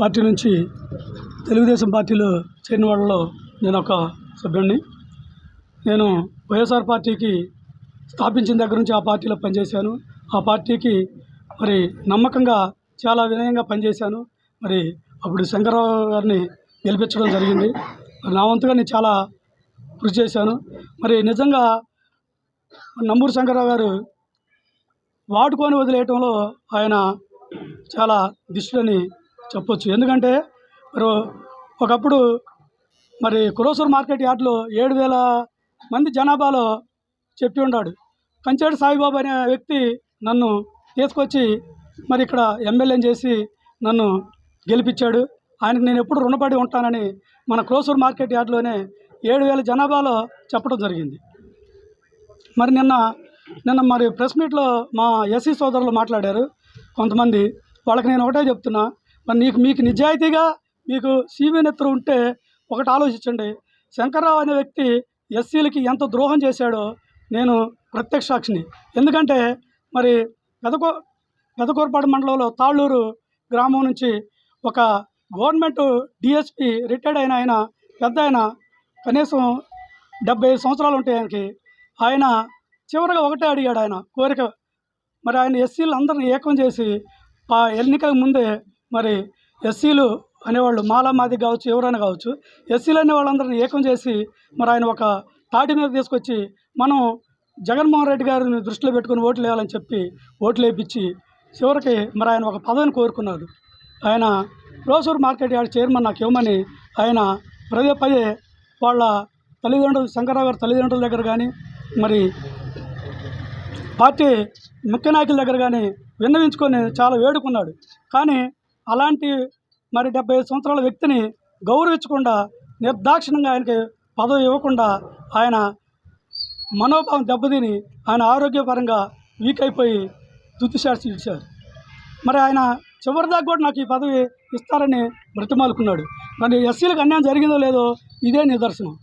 Party నుంచి తెలుగుదేశం పార్టీలో చేరిన వాళ్ళలో నేను ఒక సభ్యుడిని నేను వైఎస్ఆర్ పార్టీకి స్థాపించిన దగ్గర నుంచి ఆ పార్టీలో పనిచేశాను. ఆ పార్టీకి మరి నమ్మకంగా చాలా వినయంగా పనిచేశాను. మరి అప్పుడు శంకరరావు గారిని గెలిపించడం జరిగింది. మరి నా వంతుగా నేను చాలా కృషి చేశాను. మరి నిజంగా నంబూరు శంకరరావు గారు వాడుకొని వదిలేయటంలో ఆయన చాలా దిష్టులని చెప్పొచ్చు. ఎందుకంటే మరి ఒకప్పుడు మరి కురోసూర్ మార్కెట్ యార్డ్లో ఏడు వేల మంది జనాభాలో చెప్పి ఉన్నాడు కంచేడు సాయిబాబు అనే వ్యక్తి నన్ను తీసుకొచ్చి మరి ఇక్కడ ఎమ్మెల్యేని చేసి నన్ను గెలిపించాడు. ఆయనకు నేను ఎప్పుడు రుణపడి ఉంటానని మన క్రోసూర్ మార్కెట్ యార్డ్లోనే ఏడు వేల జనాభాలో చెప్పడం జరిగింది. మరి నిన్న నిన్న మరి ప్రెస్ మీట్లో మా ఎస్సీ సోదరులు మాట్లాడారు. కొంతమంది వాళ్ళకి నేను ఒకటే చెప్తున్నా. మరి నీకు మీకు నిజాయితీగా మీకు సీవీ నెత్తురు ఉంటే ఒకటి ఆలోచించండి. శంకర్రావు అనే వ్యక్తి ఎస్సీలకి ఎంత ద్రోహం చేశాడో నేను ప్రత్యక్ష సాక్షిని. ఎందుకంటే మరి పెదకో పెదకూరపాడు మండలంలో తాళ్ళూరు గ్రామం నుంచి ఒక గవర్నమెంట్ డిఎస్పి రిటైర్డ్ అయిన ఆయన పెద్ద ఆయన కనీసం డెబ్బై ఐదు సంవత్సరాలు ఉంటాయి ఆయనకి. ఆయన చివరిగా ఒకటే అడిగాడు ఆయన కోరిక. మరి ఆయన ఎస్సీలు అందరిని ఏకం చేసి ఆ ఎన్నికల ముందే మరి ఎస్సీలు అనేవాళ్ళు మాలా మాది కావచ్చు ఎవరైనా కావచ్చు ఎస్సీలు అనే వాళ్ళందరిని ఏకం చేసి మరి ఆయన ఒక తాటి మీద తీసుకొచ్చి మనం జగన్మోహన్ రెడ్డి గారిని దృష్టిలో పెట్టుకుని ఓట్లు వేయాలని చెప్పి ఓట్లు వేయించి చివరికి మరి ఆయన ఒక పదవిని కోరుకున్నాడు. ఆయన రోసూరు మార్కెట్ యార్డ్ చైర్మన్ నాకు ఇవ్వమని ఆయన పదే పదే వాళ్ళ తల్లిదండ్రులు శంకరరావు గారి తల్లిదండ్రుల దగ్గర కానీ మరి పార్టీ ముఖ్య నాయకుల దగ్గర కానీ విన్నవించుకొని చాలా వేడుకున్నాడు. కానీ అలాంటి మరి డెబ్బై ఐదు సంవత్సరాల వ్యక్తిని గౌరవించకుండా నిర్దాక్షిణంగా ఆయనకి పదవి ఇవ్వకుండా ఆయన మనోభావం దెబ్బతిని ఆయన ఆరోగ్యపరంగా వీక్ అయిపోయి తుత్తిశాడ్చి ఇచ్చారు మరి ఆయన చివరిదాకా కూడా నాకు ఈ పదవి ఇస్తారని బ్రతిమాలుకున్నాడు. మరి ఎస్సీలకు అన్యాయం జరిగిందో లేదో ఇదే నిదర్శనం.